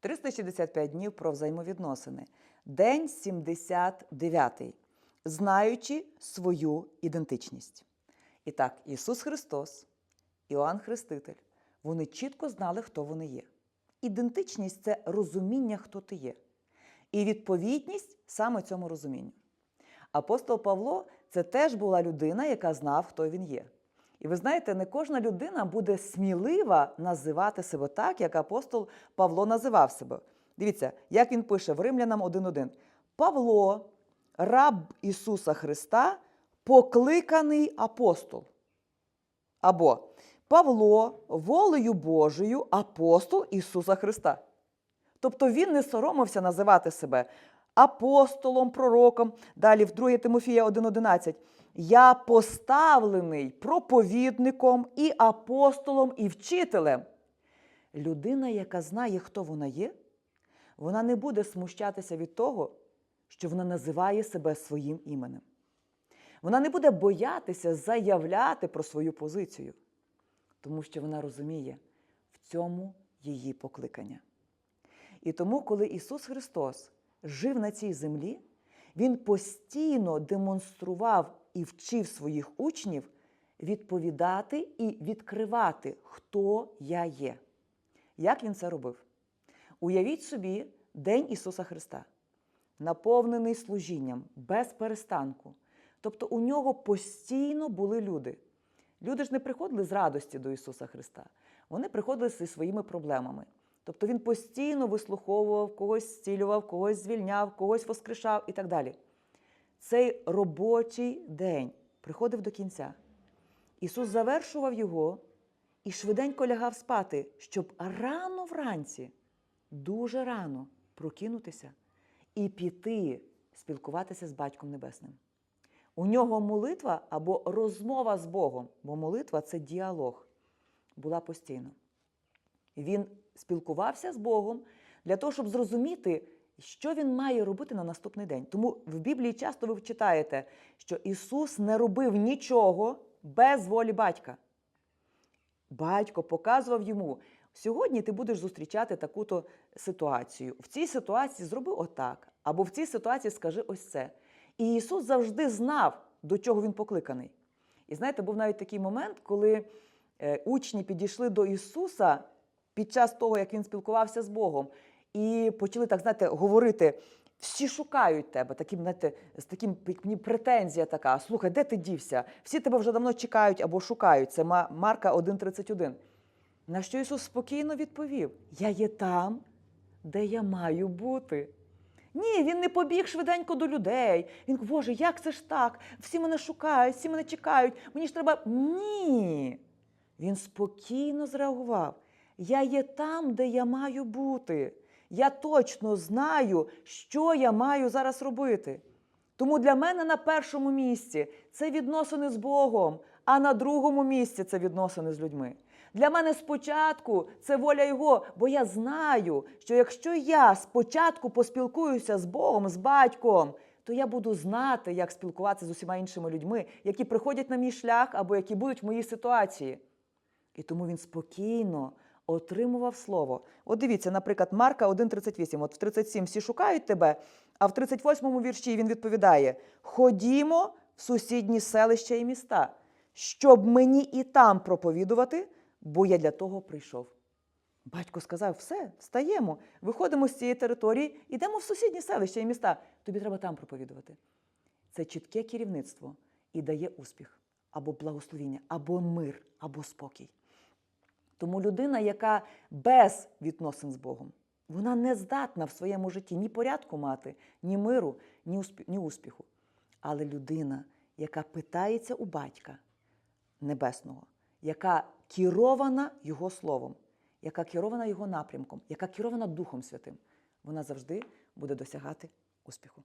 365 днів про взаємовідносини. День 79. Знаючи свою ідентичність. І так, Ісус Христос, Іоанн Хреститель, вони чітко знали, хто вони є. Ідентичність це розуміння, хто ти є. І відповідність саме цьому розумінню. Апостол Павло це теж була людина, яка знав, хто він є. І ви знаєте, не кожна людина буде смілива називати себе так, як апостол Павло називав себе. Дивіться, як він пише в Римлянам 1.1. Павло, раб Ісуса Христа, покликаний апостол. Або Павло, волею Божою, апостол Ісуса Христа. Тобто він не соромився називати себе апостолом, пророком. Далі в 2 Тимофія 1.11. Я поставлений проповідником і апостолом, і вчителем. Людина, яка знає, хто вона є, вона не буде смущатися від того, що вона називає себе своїм іменем. Вона не буде боятися заявляти про свою позицію, тому що вона розуміє, в цьому її покликання. І тому, коли Ісус Христос жив на цій землі, Він постійно демонстрував і вчив своїх учнів відповідати і відкривати, хто я є. Як він це робив? Уявіть собі День Ісуса Христа, наповнений служінням, без перестанку. Тобто у нього постійно були люди. Люди ж не приходили з радості до Ісуса Христа, вони приходили зі своїми проблемами. Тобто він постійно вислуховував, когось зцілював, когось звільняв, когось воскрешав і так далі. Цей робочий день приходив до кінця. Ісус завершував його і швиденько лягав спати, щоб рано вранці, дуже рано прокинутися і піти спілкуватися з Батьком Небесним. У нього молитва або розмова з Богом, бо молитва це діалог, була постійно. Він спілкувався з Богом для того, щоб зрозуміти, що він має робити на наступний день. Тому в Біблії часто ви читаєте, що Ісус не робив нічого без волі батька. Батько показував йому: сьогодні ти будеш зустрічати таку-то ситуацію. В цій ситуації зроби отак, або в цій ситуації скажи ось це. І Ісус завжди знав, до чого він покликаний. І знаєте, був навіть такий момент, коли е, учні підійшли до Ісуса під час того, як він спілкувався з Богом, і почали так, знаєте, говорити. Всі шукають тебе, таким, знаєте, з таким мені претензія така. Слухай, де ти дівся? Всі тебе вже давно чекають або шукають. Це Марка 1,31. На що Ісус спокійно відповів: Я є там, де я маю бути. Ні, він не побіг швиденько до людей. Він Боже, як це ж так? Всі мене шукають, всі мене чекають. Мені ж треба. Ні. Він спокійно зреагував. Я є там, де я маю бути. Я точно знаю, що я маю зараз робити. Тому для мене на першому місці це відносини з Богом, а на другому місці це відносини з людьми. Для мене спочатку це воля Його, бо я знаю, що якщо я спочатку поспілкуюся з Богом, з батьком, то я буду знати, як спілкуватися з усіма іншими людьми, які приходять на мій шлях або які будуть в моїй ситуації. І тому він спокійно отримував слово. От дивіться, наприклад, Марка 1,38. От в 37 всі шукають тебе, а в 38 вірші він відповідає: Ходімо в сусідні селища і міста, щоб мені і там проповідувати, бо я для того прийшов. Батько сказав: все, встаємо, виходимо з цієї території, йдемо в сусідні селища і міста. Тобі треба там проповідувати. Це чітке керівництво і дає успіх або благословіння, або мир, або спокій. Тому людина, яка без відносин з Богом, вона не здатна в своєму житті ні порядку мати, ні миру, ні, успіху. Але людина, яка питається у батька небесного, яка керована Його словом, яка керована Його напрямком, яка керована Духом Святим, вона завжди буде досягати успіху.